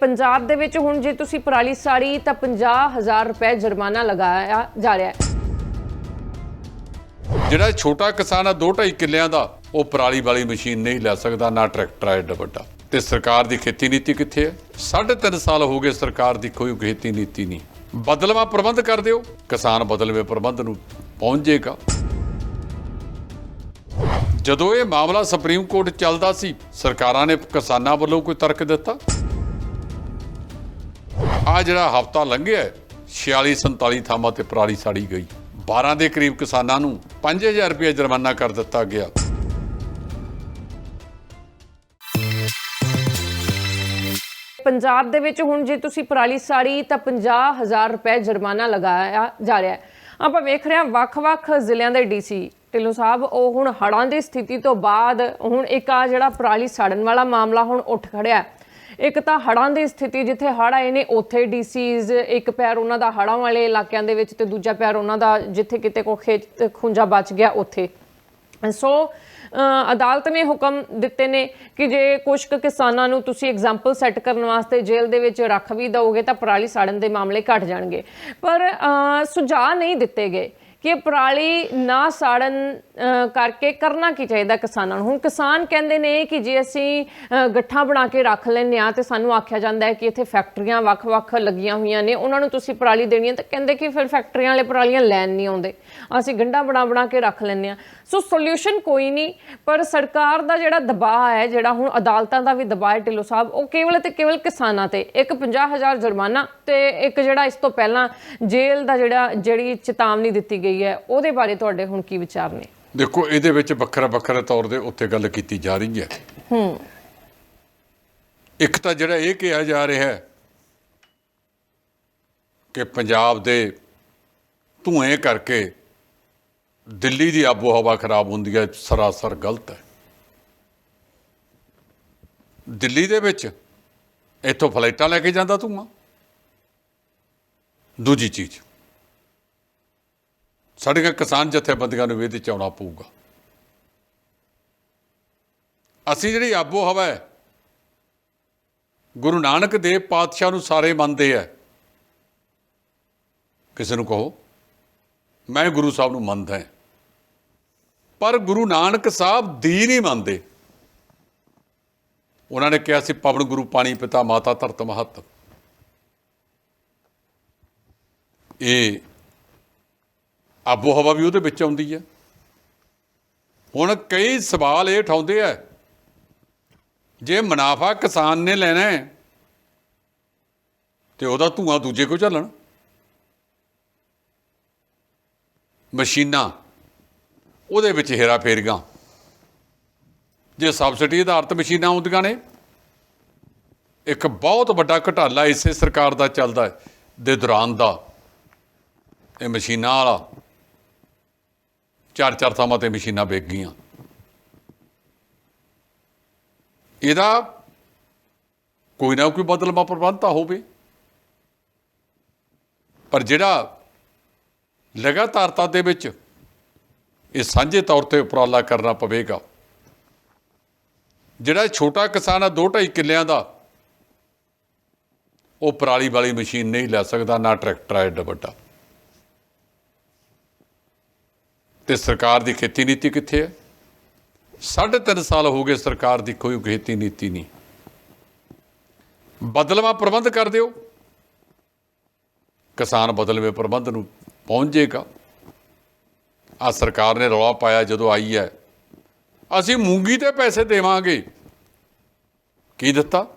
ਪੰਜਾਬ ਦੇ ਵਿੱਚ ਹੁਣ ਜੇ ਤੁਸੀਂ ਪਰਾਲੀ ਸਾੜੀ ਤਾਂ 50000 ਰੁਪਏ ਜੁਰਮਾਨਾ ਲਗਾਇਆ ਜਾ ਰਿਹਾ ਹੈ। ਜਿਹੜਾ ਛੋਟਾ ਕਿਸਾਨ ਆ 2.5 ਕਿੱਲਿਆਂ ਦਾ, ਉਹ ਪਰਾਲੀ ਵਾਲੀ ਮਸ਼ੀਨ ਨਹੀਂ ਲੈ ਸਕਦਾ, ਨਾ ਟਰੈਕਟਰ ਆ ਵੱਡਾ। ਤੇ ਸਰਕਾਰ ਦੀ ਖੇਤੀ ਨੀਤੀ ਕਿੱਥੇ ਹੈ? ਸਾਢੇ ਤਿੰਨ ਸਾਲ ਹੋ ਗਏ ਸਰਕਾਰ ਦੀ ਕੋਈ ਖੇਤੀ ਨੀਤੀ ਨਹੀਂ। ਬਦਲਵਾ ਪ੍ਰਬੰਧ ਕਰ ਦਿਓ, ਕਿਸਾਨ ਬਦਲਵੇਂ ਪ੍ਰਬੰਧ ਨੂੰ ਪਹੁੰਚ ਜਾਏਗਾ ਜਦੋਂ ਇਹ ਮਾਮਲਾ ਸੁਪਰੀਮ ਕੋਰਟ ਚੱਲਦਾ ਸੀ, ਸਰਕਾਰਾਂ ਨੇ ਕਿਸਾਨਾਂ ਵੱਲੋਂ ਕੋਈ ਤਰਕ ਦਿੱਤਾ? ਆ ਜਿਹੜਾ ਹਫਤਾ ਲੰਘਿਆ ਹੈ, 46 47 ਥਾਵਾਂ ਤੇ ਪਰਾਲੀ ਸਾੜੀ ਗਈ। 12 ਦੇ ਕਰੀਬ ਕਿਸਾਨਾਂ ਨੂੰ 5000 ਰੁਪਏ ਜੁਰਮਾਨਾ ਕਰ ਦਿੱਤਾ ਗਿਆ। ਪੰਜਾਬ ਦੇ ਵਿੱਚ ਹੁਣ ਜੇ ਤੁਸੀਂ ਪਰਾਲੀ ਸਾੜੀ ਤਾਂ 50000 ਰੁਪਏ ਜੁਰਮਾਨਾ ਲਗਾਇਆ ਜਾ ਰਿਹਾ ਹੈ। ਆਪਾਂ ਵੇਖ ਰਹੇ ਹਾਂ ਵੱਖ-ਵੱਖ ਜ਼ਿਲ੍ਹਿਆਂ ਦੇ ਡੀਸੀ ਢਿੱਲੋਂ ਸਾਹਿਬ ਉਹ ਹੁਣ ਹੜ੍ਹਾਂ ਦੀ ਸਥਿਤੀ ਤੋਂ ਬਾਅਦ ਹੁਣ ਇੱਕ ਆ ਜਿਹੜਾ ਪਰਾਲੀ ਸਾੜਨ ਵਾਲਾ ਮਾਮਲਾ ਹੁਣ ਉੱਠ ਖੜਿਆ ਹੈ। ਇੱਕ ਤਾਂ ਹੜ੍ਹਾਂ ਦੀ ਸਥਿਤੀ ਜਿੱਥੇ ਹੜ੍ਹ ਆਏ ਨੇ, ਉੱਥੇ ਡੀਸੀਜ਼ ਇੱਕ ਪੈਰ ਉਹਨਾਂ ਦਾ ਹੜ੍ਹਾਂ ਵਾਲੇ ਇਲਾਕਿਆਂ ਦੇ ਵਿੱਚ ਤੇ ਦੂਜਾ ਪੈਰ ਉਹਨਾਂ ਦਾ ਜਿੱਥੇ ਕਿਤੇ ਕੋ ਖੇਤ ਖੁੰਝਾ ਬਚ ਗਿਆ ਉੱਥੇ। ਸੋ ਅਦਾਲਤ ਨੇ ਹੁਕਮ ਦਿੱਤੇ ਨੇ ਕਿ ਜੇ ਕੁਝ ਕੁ ਕਿਸਾਨਾਂ ਨੂੰ ਤੁਸੀਂ ਐਗਜ਼ਾਮਪਲ ਸੈੱਟ ਕਰਨ ਵਾਸਤੇ ਜੇਲ੍ਹ ਦੇ ਵਿੱਚ ਰੱਖ ਵੀ ਦਓਗੇ ਤਾਂ ਪਰਾਲੀ ਸਾੜਨ ਦੇ ਮਾਮਲੇ ਘਟ ਜਾਣਗੇ। ਪਰ ਸੁਝਾਅ ਨਹੀਂ ਦਿੱਤੇ ਗਏ। ਕਿ ਪਰਾਲੀ ਨਾ ਸਾੜਨ ਕਰਕੇ ਕਰਨਾ ਕੀ ਚਾਹੀਦਾ ਕਿਸਾਨਾਂ ਨੂੰ? ਹੁਣ ਕਿਸਾਨ ਕਹਿੰਦੇ ਨੇ ਕਿ ਜੇ ਅਸੀਂ ਗੱਠਾਂ ਬਣਾ ਕੇ ਰੱਖ ਲੈਂਦੇ ਆ ਤੇ ਸਾਨੂੰ ਆਖਿਆ ਜਾਂਦਾ ਹੈ ਕਿ ਇੱਥੇ ਫੈਕਟਰੀਆਂ ਵੱਖ-ਵੱਖ ਲੱਗੀਆਂ ਹੋਈਆਂ ਨੇ, ਉਹਨਾਂ ਨੂੰ ਤੁਸੀਂ ਪਰਾਲੀ ਦੇਣੀ ਹੈ ਤਾਂ ਕਹਿੰਦੇ ਕਿ ਫਿਰ ਫੈਕਟਰੀਆਂ ਵਾਲੇ ਪਰਾਲੀਆਂ ਲੈਣ ਨਹੀਂ ਆਉਂਦੇ। ਅਸੀਂ ਗੰਢਾਂ ਬਣਾ ਬਣਾ ਕੇ ਰੱਖ ਲੈਂਦੇ ਆ ਸੋ ਸੋਲੂਸ਼ਨ ਕੋਈ ਨਹੀਂ, ਪਰ ਸਰਕਾਰ ਦਾ ਜਿਹੜਾ ਦਬਾਅ ਹੈ, ਜਿਹੜਾ ਹੁਣ ਅਦਾਲਤਾਂ ਦਾ ਵੀ ਦਬਾਅ ਹੈ ਢਿੱਲੋਂ ਸਾਹਿਬ, ਉਹ ਕੇਵਲ ਤੇ ਕੇਵਲ ਕਿਸਾਨਾਂ ਤੇ, ਇੱਕ 50000 ਜੁਰਮਾਨਾ ਤੇ ਇੱਕ ਜਿਹੜਾ ਇਸ ਤੋਂ ਪਹਿਲਾਂ ਜੇਲ੍ਹ ਦਾ ਜਿਹੜਾ, ਜਿਹੜੀ ਚੇਤਾਵਨੀ ਦਿੱਤੀ ਗਈ ਹੈ। ਉਹਦੇ ਬਾਰੇ ਤੁਹਾਡੇ ਹੁਣ ਕੀ ਵਿਚਾਰ ਨੇ? ਦੇਖੋ ਇਹਦੇ ਵਿੱਚ ਵੱਖਰਾ ਵੱਖਰਾ ਤੌਰ ਦੇ ਉੱਤੇ ਗੱਲ ਕੀਤੀ ਜਾ ਰਹੀ ਹੈ। ਹੂੰ। ਇੱਕ ਤਾਂ ਜਿਹੜਾ ਇਹ ਕਿਹਾ ਜਾ ਰਿਹਾ ਹੈ ਕਿ ਪੰਜਾਬ ਦੇ ਧੂਏ ਕਰਕੇ ਦਿੱਲੀ ਦੀ ਆਬੋ ਹਵਾ ਖਰਾਬ ਹੁੰਦੀ ਹੈ ਸਰਾਸਰ ਗਲਤ ਹੈ। ਦਿੱਲੀ ਦੇ ਵਿੱਚ ਇੱਥੋਂ ਫਲਾਈਟਾਂ ਲੈ ਕੇ ਜਾਂਦਾ ਧੂਆਂ। ਦੂਜੀ ਚੀਜ਼ ਸਾਡੀਆਂ ਕਿਸਾਨ ਜਥੇਬੰਦੀਆਂ ਨੂੰ ਵੀ ਇਹਦੇ ਚ ਆਉਣਾ ਪਊਗਾ। ਅਸੀਂ ਜਿਹੜੀ ਆਬੋ ਹਵਾ ਹੈ, ਗੁਰੂ ਨਾਨਕ ਦੇਵ ਪਾਤਸ਼ਾਹ ਨੂੰ ਸਾਰੇ ਮੰਨਦੇ ਆ। ਕਿਸੇ ਨੂੰ ਕਹੋ, ਮੈਂ ਗੁਰੂ ਸਾਹਿਬ ਨੂੰ ਮੰਨਦਾ ਪਰ ਗੁਰੂ ਨਾਨਕ ਸਾਹਿਬ ਦੀ ਨਹੀਂ ਮੰਨਦੇ। ਉਹਨਾਂ ਨੇ ਕਿਹਾ ਸੀ, ਪਵਨ ਗੁਰੂ ਪਾਣੀ ਪਿਤਾ ਮਾਤਾ ਧਰਤ ਮਹਤ। ਇਹ ਆਬੋ ਹਵਾ ਵੀ ਉਹਦੇ ਵਿੱਚ ਆਉਂਦੀ ਹੈ। ਹੁਣ ਕਈ ਸਵਾਲ ਇਹ ਉਠਾਉਂਦੇ ਆ, ਜੇ ਮੁਨਾਫਾ ਕਿਸਾਨ ਨੇ ਲੈਣਾ ਹੈ, ਤੇ ਉਹਦਾ ਧੂਆਂ ਦੂਜੇ ਕੋ ਚੱਲਣ। ਮਸ਼ੀਨਾਂ, ਉਹਦੇ ਵਿੱਚ ਹੇਰਾ ਫੇਰੀਆਂ। ਜੇ ਸਬਸਿਡੀ ਆਧਾਰਿਤ ਮਸ਼ੀਨਾਂ ਆਉਂਦੀਆਂ ਨੇ, ਇੱਕ ਬਹੁਤ ਵੱਡਾ ਘਟਾਲਾ ਇਸੇ ਸਰਕਾਰ ਦਾ ਚੱਲਦਾ ਹੈ, ਦੇ ਦੌਰਾਨ ਦਾ, ਇਹ ਮਸ਼ੀਨਾਂ ਵਾਲਾ। ਚਾਰ ਚਾਰ ਥਾਵਾਂ ਤੇ ਮਸ਼ੀਨਾਂ ਵਿਕ ਗਈਆਂ। ਇਹਦਾ ਕੋਈ ਨਾ ਕੋਈ ਬਦਲਵਾ ਪ੍ਰਬੰਧ ਤਾਂ ਹੋਵੇ। ਪਰ ਜਿਹੜਾ ਲਗਾਤਾਰਤਾ ਦੇ ਵਿੱਚ ਇਹ ਸਾਂਝੇ ਤੌਰ ਤੇ ਉਪਰਾਲਾ ਕਰਨਾ ਪਵੇਗਾ, ਜਿਹੜਾ ਛੋਟਾ ਕਿਸਾਨ ਆ 2.5 ਕਿੱਲਿਆਂ ਦਾ, ਉਹ ਪਰਾਲੀ ਵਾਲੀ ਮਸ਼ੀਨ ਨਹੀਂ ਲੈ ਸਕਦਾ, ਨਾ ਟਰੈਕਟਰ ਆ ਏਡਾ ਵੱਡਾ ਤੇ ਸਰਕਾਰ ਦੀ ਖੇਤੀ ਨੀਤੀ ਕਿੱਥੇ ਹੈ? ਸਾਢੇ ਤਿੰਨ ਸਾਲ ਹੋ ਗਏ ਸਰਕਾਰ ਦੀ ਕੋਈ ਖੇਤੀ ਨੀਤੀ ਨਹੀਂ। ਬਦਲਵਾ ਪ੍ਰਬੰਧ ਕਰ ਦਿਓ। ਕਿਸਾਨ ਬਦਲਵੇਂ ਪ੍ਰਬੰਧ ਨੂੰ ਪਹੁੰਚ ਜਾਏਗਾ। ਆ ਸਰਕਾਰ ਨੇ ਰੌਲਾ ਪਾਇਆ ਜਦੋਂ ਆਈ ਹੈ। ਅਸੀਂ ਮੂੰਗੀ ਤੇ ਪੈਸੇ ਦੇਵਾਂਗੇ। ਕੀ ਦਿੱਤਾ?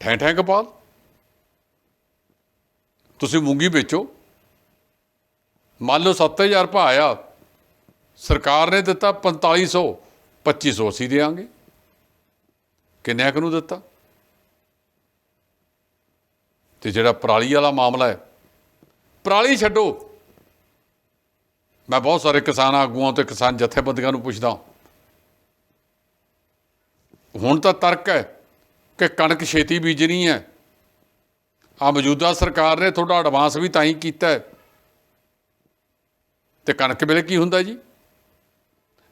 ਠੈਂ ਠੈਂ ਕਪਾਲ। ਤੁਸੀਂ ਮੂੰਗੀ ਵੇਚੋ। ਮੰਨ ਲਓ 7000 ਭਾਅ ਆ ਸਰਕਾਰ ਨੇ ਦਿੱਤਾ 4500 2500 ਅਸੀਂ ਦੇਾਂਗੇ ਕਿੰਨਿਆਂ ਕੁ ਨੂੰ ਦਿੱਤਾ? ਤੇ ਜਿਹੜਾ ਪਰਾਲੀ ਵਾਲਾ ਮਾਮਲਾ ਹੈ, ਪਰਾਲੀ ਛੱਡੋ। ਮੈਂ ਬਹੁਤ ਸਾਰੇ ਕਿਸਾਨ ਆਗੂਆਂ ਤੇ ਕਿਸਾਨ ਜਥੇਬੰਦੀਆਂ ਨੂੰ ਪੁੱਛਦਾ ਹੁਣ ਤਾਂ ਤਰਕ ਹੈ ਕਿ ਕਣਕ ਛੇਤੀ ਬੀਜਣੀ ਹੈ। ਆ ਮੌਜੂਦਾ ਸਰਕਾਰ ਨੇ ਤੁਹਾਡਾ ਐਡਵਾਂਸ ਵੀ ਤਾਂ ਹੀ ਕੀਤਾ ਹੈ। ਤੇ ਕਣਕ ਵੇਲੇ ਕੀ ਹੁੰਦਾ ਜੀ?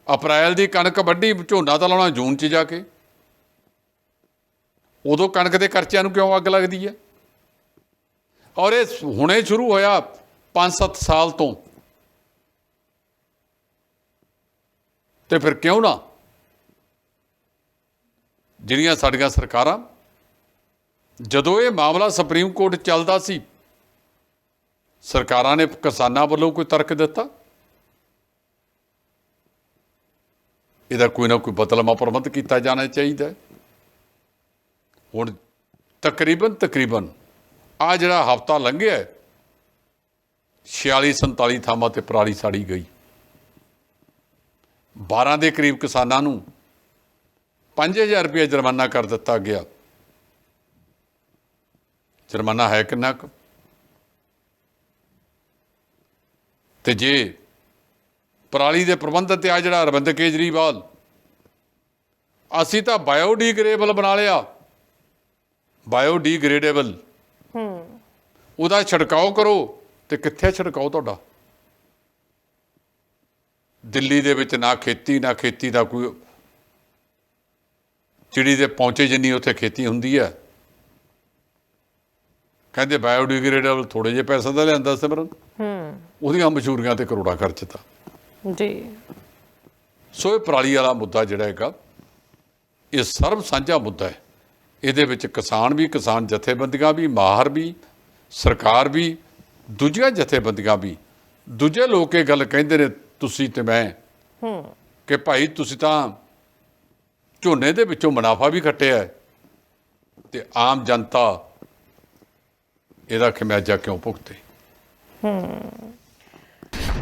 ਅਪ੍ਰੈਲ ਦੀ ਕਣਕ ਵੱਢੀ, ਝੋਨਾ ਤਾਂ ਲਾਉਣਾ ਜੂਨ 'ਚ ਜਾ ਕੇ। ਉਦੋਂ ਕਣਕ ਦੇ ਖਰਚਿਆਂ ਨੂੰ ਕਿਉਂ ਅੱਗ ਲੱਗਦੀ ਹੈ? ਔਰ ਇਹ ਹੁਣੇ ਸ਼ੁਰੂ ਹੋਇਆ 5-7 ਸਾਲ ਤੋਂ। ਤੇ ਫਿਰ ਕਿਉਂ ਨਾ? ਜਿਹੜੀਆਂ ਸਾਡੀਆਂ ਸਰਕਾਰਾਂ, ਜਦੋਂ ਇਹ ਮਾਮਲਾ ਸੁਪਰੀਮ ਕੋਰਟ ਚੱਲਦਾ ਸੀ, ਸਰਕਾਰਾਂ ਨੇ ਕਿਸਾਨਾਂ ਵੱਲੋਂ ਕੋਈ ਤਰਕ ਦਿੱਤਾ? ਇਹਦਾ ਕੋਈ ਨਾ ਕੋਈ ਬਦਲਮਾ ਪ੍ਰਬੰਧ ਕੀਤਾ ਜਾਣਾ ਚਾਹੀਦਾ ਹੁਣ ਤਕਰੀਬਨ ਤਕਰੀਬਨ ਆ ਜਿਹੜਾ ਹਫਤਾ ਲੰਘਿਆ ਹੈ, 46 47 ਥਾਵਾਂ ਤੇ ਪਰਾਲੀ ਸਾੜੀ ਗਈ। 12 ਦੇ ਕਰੀਬ ਕਿਸਾਨਾਂ ਨੂੰ 5000 ਰੁਪਏ ਜੁਰਮਾਨਾ ਕਰ ਦਿੱਤਾ ਗਿਆ। ਜੁਰਮਾਨਾ ਹੈ ਕਿੰਨਾ ਕੁ? ਤੇ ਜੇ ਪਰਾਲੀ ਦੇ ਪ੍ਰਬੰਧ ਤੇ ਆ ਜਿਹੜਾ ਅਰਵਿੰਦ ਕੇਜਰੀਵਾਲ। ਅਸੀਂ ਤਾਂ ਬਾਇਓਡੀਗ੍ਰੇਡੇਬਲ ਬਣਾ ਲਿਆ। ਬਾਇਓਡੀਗ੍ਰੇਡੇਬਲ। ਹੂੰ। ਉਹਦਾ ਛਿੜਕਾਓ ਕਰੋ ਤੇ ਕਿੱਥੇ ਛਿੜਕਾਓ ਤੁਹਾਡਾ? ਦਿੱਲੀ ਦੇ ਵਿੱਚ ਨਾ ਖੇਤੀ ਨਾ ਖੇਤੀ ਦਾ ਕੋਈ ਚਿੜੀ ਦੇ ਪਹੁੰਚੇ ਜਿੰਨੀ ਉੱਥੇ ਖੇਤੀ ਹੁੰਦੀ ਹੈ। ਕਹਿੰਦੇ ਬਾਇਓਡੀਗ੍ਰੇਡੇਬਲ ਥੋੜੇ ਜਿਹੇ ਪੈਸੇ ਦਾ ਲਿਆਂਦਾ ਸਿਮਰਨ। ਹੂੰ। ਉਹਦੀਆਂ ਮਸ਼ਹੂਰੀਆਂ ਤੇ ਕਰੋੜਾ ਖਰਚਤਾ ਜੀ। ਸੋ ਇਹ ਪਰਾਲੀ ਵਾਲਾ ਮੁੱਦਾ ਜਿਹੜਾ ਹੈਗਾ ਇਹ ਸਰਬ ਸਾਂਝਾ ਮੁੱਦਾ ਹੈ। ਇਹਦੇ ਵਿੱਚ ਕਿਸਾਨ ਵੀ ਕਿਸਾਨ ਜਥੇਬੰਦੀਆਂ ਵੀ ਮਾਹਰ ਵੀ ਸਰਕਾਰ ਵੀ ਦੂਜੀਆਂ ਜਥੇਬੰਦੀਆਂ ਵੀ। ਦੂਜੇ ਲੋਕ ਇਹ ਗੱਲ ਕਹਿੰਦੇ ਨੇ ਤੁਸੀਂ ਤੇ ਮੈਂ ਹੂੰ। ਕਿ ਭਾਈ ਤੁਸੀਂ ਤਾਂ ਝੋਨੇ ਦੇ ਵਿੱਚੋਂ ਮੁਨਾਫਾ ਵੀ ਖੱਟਿਆ ਹੈ ਤੇ ਆਮ ਜਨਤਾ ਇਹਦਾ ਖਮਿਆਜਾ ਕਿਉਂ ਭੁਗਤੇ?